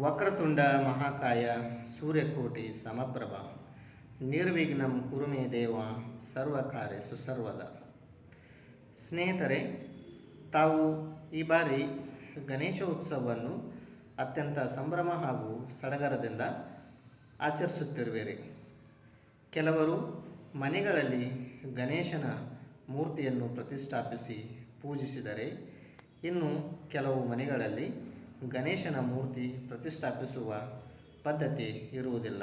ವಕ್ರತುಂಡ ಮಹಾಕಾಯ ಸೂರ್ಯಕೋಟಿ ಸಮಪ್ರಭ ನಿರ್ವಿಘ್ನಂ ಕುರುಮೆ ದೇವ, ಸರ್ವಕಾರ್ಯ ಸುಸರ್ವದ. ಸ್ನೇಹಿತರೆ, ತಾವು ಈ ಬಾರಿ ಗಣೇಶ ಉತ್ಸವವನ್ನು ಅತ್ಯಂತ ಸಂಭ್ರಮ ಹಾಗೂ ಸಡಗರದಿಂದ ಆಚರಿಸುತ್ತಿರುವಿರಿ. ಕೆಲವರು ಮನೆಗಳಲ್ಲಿ ಗಣೇಶನ ಮೂರ್ತಿಯನ್ನು ಪ್ರತಿಷ್ಠಾಪಿಸಿ ಪೂಜಿಸಿದರೆ, ಇನ್ನು ಕೆಲವು ಮನೆಗಳಲ್ಲಿ ಗಣೇಶನ ಮೂರ್ತಿ ಪ್ರತಿಷ್ಠಾಪಿಸುವ ಪದ್ಧತಿ ಇರುವುದಿಲ್ಲ.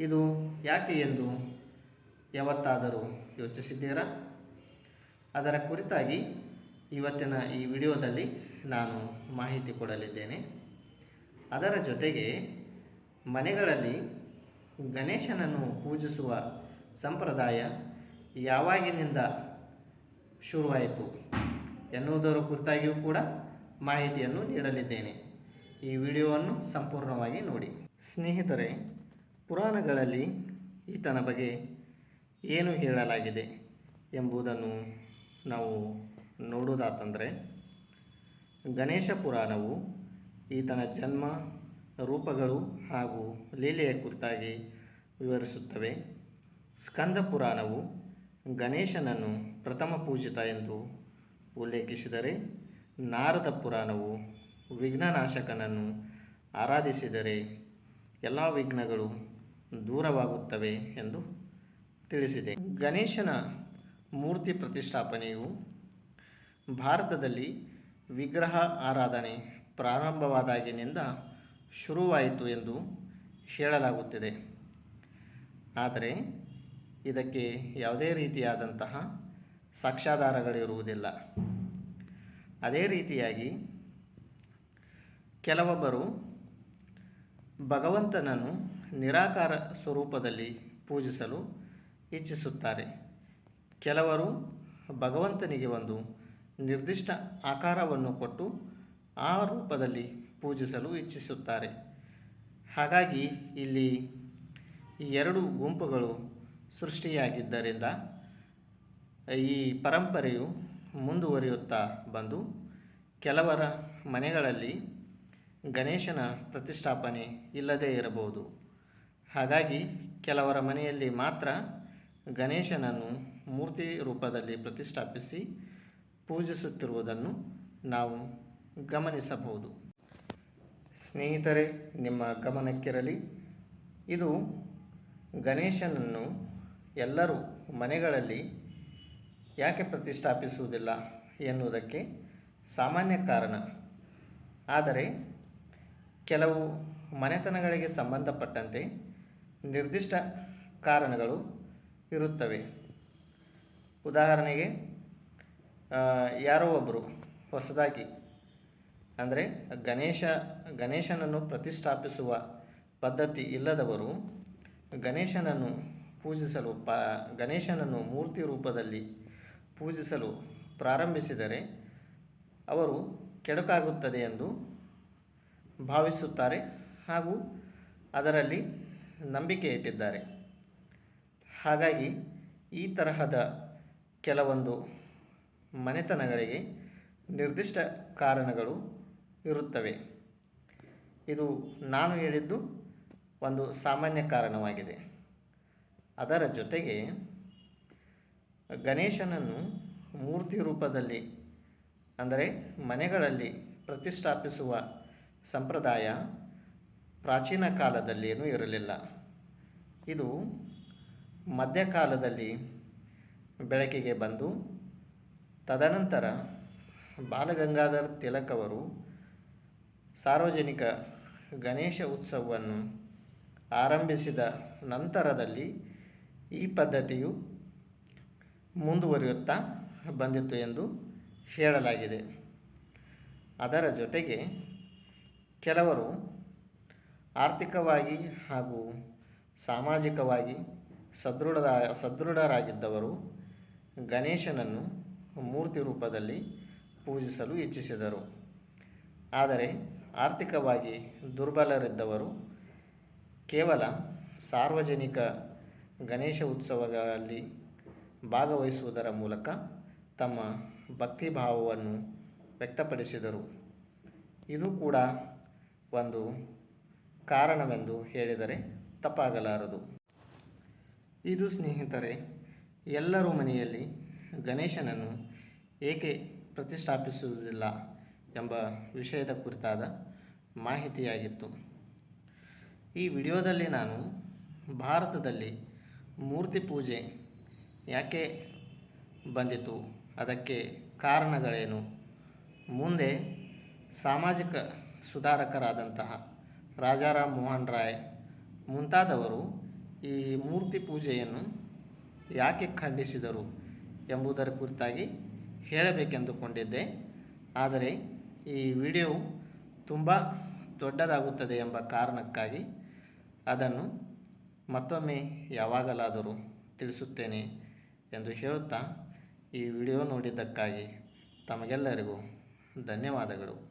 ಇದು ಯಾಕೆ ಎಂದು ಯಾವತ್ತಾದರೂ ಯೋಚಿಸಿದ್ದೀರಾ? ಅದರ ಕುರಿತಾಗಿ ಇವತ್ತಿನ ಈ ವಿಡಿಯೋದಲ್ಲಿ ನಾನು ಮಾಹಿತಿ ಕೊಡಲಿದ್ದೇನೆ. ಅದರ ಜೊತೆಗೆ ಮನೆಗಳಲ್ಲಿ ಗಣೇಶನನ್ನು ಪೂಜಿಸುವ ಸಂಪ್ರದಾಯ ಯಾವಾಗಿನಿಂದ ಶುರುವಾಯಿತು ಎನ್ನುವುದರ ಕುರಿತಾಗಿಯೂ ಕೂಡ ಮಾಹಿತಿಯನ್ನು ನೀಡಲಿದ್ದೇನೆ. ಈ ವಿಡಿಯೋವನ್ನು ಸಂಪೂರ್ಣವಾಗಿ ನೋಡಿ. ಸ್ನೇಹಿತರೆ, ಪುರಾಣಗಳಲ್ಲಿ ಈತನ ಬಗ್ಗೆ ಏನು ಹೇಳಲಾಗಿದೆ ಎಂಬುದನ್ನು ನಾವು ನೋಡುವುದಾತಂದರೆ, ಗಣೇಶ ಪುರಾಣವು ಈತನ ಜನ್ಮ, ರೂಪಗಳು ಹಾಗೂ ಲೀಲೆಯ ಕುರಿತಾಗಿ ವಿವರಿಸುತ್ತವೆ. ಸ್ಕಂದ ಪುರಾಣವು ಗಣೇಶನನ್ನು ಪ್ರಥಮ ಪೂಜಿತ ಎಂದು ಉಲ್ಲೇಖಿಸಿದರೆ ನಾರದ ಪುರಾಣವು ವಿಘ್ನನಾಶಕನನ್ನು ಆರಾಧಿಸಿದರೆ ಎಲ್ಲ ವಿಘ್ನಗಳು ದೂರವಾಗುತ್ತವೆ ಎಂದು ತಿಳಿಸಿದೆ. ಗಣೇಶನ ಮೂರ್ತಿ ಪ್ರತಿಷ್ಠಾಪನೆಯು ಭಾರತದಲ್ಲಿ ವಿಗ್ರಹ ಆರಾಧನೆ ಪ್ರಾರಂಭವಾದಾಗಿನಿಂದ ಶುರುವಾಯಿತು ಎಂದು ಹೇಳಲಾಗುತ್ತಿದೆ. ಆದರೆ ಇದಕ್ಕೆ ಯಾವುದೇ ರೀತಿಯಾದಂತಹ ಸಾಕ್ಷ್ಯಾಧಾರಗಳಿರುವುದಿಲ್ಲ. ಅದೇ ರೀತಿಯಾಗಿ ಕೆಲವೊಬ್ಬರು ಭಗವಂತನನ್ನು ನಿರಾಕಾರ ಸ್ವರೂಪದಲ್ಲಿ ಪೂಜಿಸಲು ಇಚ್ಛಿಸುತ್ತಾರೆ. ಕೆಲವರು ಭಗವಂತನಿಗೆ ಒಂದು ನಿರ್ದಿಷ್ಟ ಆಕಾರವನ್ನು ಕೊಟ್ಟು ಆ ರೂಪದಲ್ಲಿ ಪೂಜಿಸಲು ಇಚ್ಛಿಸುತ್ತಾರೆ. ಹಾಗಾಗಿ ಇಲ್ಲಿ ಈ ಎರಡು ಗುಂಪುಗಳು ಸೃಷ್ಟಿಯಾಗಿದ್ದರಿಂದ ಈ ಪರಂಪರೆಯು ಮುಂದುವರಿಯುತ್ತಾ ಬಂದು ಕೆಲವರ ಮನೆಗಳಲ್ಲಿ ಗಣೇಶನ ಪ್ರತಿಷ್ಠಾಪನೆ ಇಲ್ಲದೇ ಇರಬಹುದು. ಹಾಗಾಗಿ ಕೆಲವರ ಮನೆಯಲ್ಲಿ ಮಾತ್ರ ಗಣೇಶನನ್ನು ಮೂರ್ತಿ ರೂಪದಲ್ಲಿ ಪ್ರತಿಷ್ಠಾಪಿಸಿ ಪೂಜಿಸುತ್ತಿರುವುದನ್ನು ನಾವು ಗಮನಿಸಬಹುದು. ಸ್ನೇಹಿತರೆ, ನಿಮ್ಮ ಗಮನಕ್ಕಿರಲಿ, ಇದು ಗಣೇಶನನ್ನು ಎಲ್ಲರೂ ಮನೆಗಳಲ್ಲಿ ಯಾಕೆ ಪ್ರತಿಷ್ಠಾಪಿಸುವುದಿಲ್ಲ ಎನ್ನುವುದಕ್ಕೆ ಸಾಮಾನ್ಯ ಕಾರಣ. ಆದರೆ, ಕೆಲವು ಮನೆತನಗಳಿಗೆ ಸಂಬಂಧಪಟ್ಟಂತೆ ನಿರ್ದಿಷ್ಟ ಕಾರಣಗಳು ಇರುತ್ತವೆ. ಉದಾಹರಣೆಗೆ ಯಾರೋ ಒಬ್ಬರು ಹೊಸದಾಗಿ, ಅಂದರೆ ಗಣೇಶ, ಗಣೇಶನನ್ನು ಪ್ರತಿಷ್ಠಾಪಿಸುವ ಪದ್ಧತಿ ಇಲ್ಲದವರು ಗಣೇಶನನ್ನು ಪೂಜಿಸಲು ಪ, ಗಣೇಶನನ್ನು ಮೂರ್ತಿ ರೂಪದಲ್ಲಿ ಪೂಜಿಸಲು ಪ್ರಾರಂಭಿಸಿದರೆ ಅವರು ಕೆಡುಕಾಗುತ್ತದೆ ಎಂದು ಭಾವಿಸುತ್ತಾರೆ ಹಾಗೂ ಅದರಲ್ಲಿ ನಂಬಿಕೆ ಇಟ್ಟಿದ್ದಾರೆ ಹಾಗಾಗಿ ಈ ತರಹದ ಕೆಲವೊಂದು ಮನೆತನಗಳಿಗೆ ನಿರ್ದಿಷ್ಟ ಕಾರಣಗಳು ಇರುತ್ತವೆ. ಇದು ನಾನು ಹೇಳಿದ್ದು ಒಂದು ಸಾಮಾನ್ಯ ಕಾರಣವಾಗಿದೆ. ಅದರ ಜೊತೆಗೆ ಗಣೇಶನನ್ನು ಮೂರ್ತಿ ರೂಪದಲ್ಲಿ, ಅಂದರೆ ಮನೆಗಳಲ್ಲಿ ಪ್ರತಿಷ್ಠಾಪಿಸುವ ಸಂಪ್ರದಾಯ ಪ್ರಾಚೀನ ಕಾಲದಲ್ಲೇನೂ ಇರಲಿಲ್ಲ. ಇದು ಮಧ್ಯಕಾಲದಲ್ಲಿ ಬೆಳಕಿಗೆ ಬಂದು, ತದನಂತರ ಬಾಲಗಂಗಾಧರ್ ತಿಲಕ್ ಅವರು ಸಾರ್ವಜನಿಕ ಗಣೇಶ ಉತ್ಸವವನ್ನು ಆರಂಭಿಸಿದ ನಂತರದಲ್ಲಿ ಈ ಪದ್ಧತಿಯು ಮುಂದುವರಿಯುತ್ತಾ ಬಂದಿತ್ತು ಎಂದು ಹೇಳಲಾಗಿದೆ. ಅದರ ಜೊತೆಗೆ ಕೆಲವರು ಆರ್ಥಿಕವಾಗಿ ಹಾಗೂ ಸಾಮಾಜಿಕವಾಗಿ ಸದೃಢದ ಸದೃಢರಾಗಿದ್ದವರು ಗಣೇಶನನ್ನು ಮೂರ್ತಿ ರೂಪದಲ್ಲಿ ಪೂಜಿಸಲು ಇಚ್ಛಿಸಿದರು. ಆದರೆ ಆರ್ಥಿಕವಾಗಿ ದುರ್ಬಲರಿದ್ದವರು ಕೇವಲ ಸಾರ್ವಜನಿಕ ಗಣೇಶ ಉತ್ಸವಗಳಲ್ಲಿ ಭಾಗವಹಿಸುವುದರ ಮೂಲಕ ತಮ್ಮ ಭಕ್ತಿಭಾವವನ್ನು ವ್ಯಕ್ತಪಡಿಸಿದರು. ಇದು ಕೂಡ ಒಂದು ಕಾರಣವೆಂದು ಹೇಳಿದರೆ ತಪ್ಪಾಗಲಾರದು. ಇದು ಸ್ನೇಹಿತರೆ, ಎಲ್ಲರೂ ಮನೆಯಲ್ಲಿ ಗಣೇಶನನ್ನು ಏಕೆ ಪ್ರತಿಷ್ಠಾಪಿಸುವುದಿಲ್ಲ ಎಂಬ ವಿಷಯದ ಕುರಿತಾದ ಮಾಹಿತಿಯಾಗಿತ್ತು. ಈ ವಿಡಿಯೋದಲ್ಲಿ ನಾನು ಭಾರತದಲ್ಲಿ ಮೂರ್ತಿ ಪೂಜೆ ಯಾಕೆ ಬಂದಿತು? ಅದಕ್ಕೆ ಕಾರಣಗಳೇನು? ಮುಂದೆ ಸಾಮಾಜಿಕ ಸುಧಾರಕರಾದಂತಹ ರಾಜಾರಾಮ್ ಮೋಹನ್ ರಾಯ್ ಮುಂತಾದವರು ಈ ಮೂರ್ತಿ ಪೂಜೆಯನ್ನು ಯಾಕೆ ಖಂಡಿಸಿದರು ಎಂಬುದರ ಕುರಿತಾಗಿ ಹೇಳಬೇಕೆಂದುಕೊಂಡಿದ್ದೆ. ಆದರೆ ಈ ವಿಡಿಯೋ ತುಂಬ ದೊಡ್ಡದಾಗುತ್ತದೆ ಎಂಬ ಕಾರಣಕ್ಕಾಗಿ ಅದನ್ನು ಮತ್ತೊಮ್ಮೆ ಯಾವಾಗಲಾದರೂ ತಿಳಿಸುತ್ತೇನೆ. ಎಂದು ಹೇಳುತ್ತಾ ಈ ವಿಡಿಯೋ ನೋಡಿದ್ದಕ್ಕಾಗಿ ತಮಗೆಲ್ಲರಿಗೂ ಧನ್ಯವಾದಗಳು.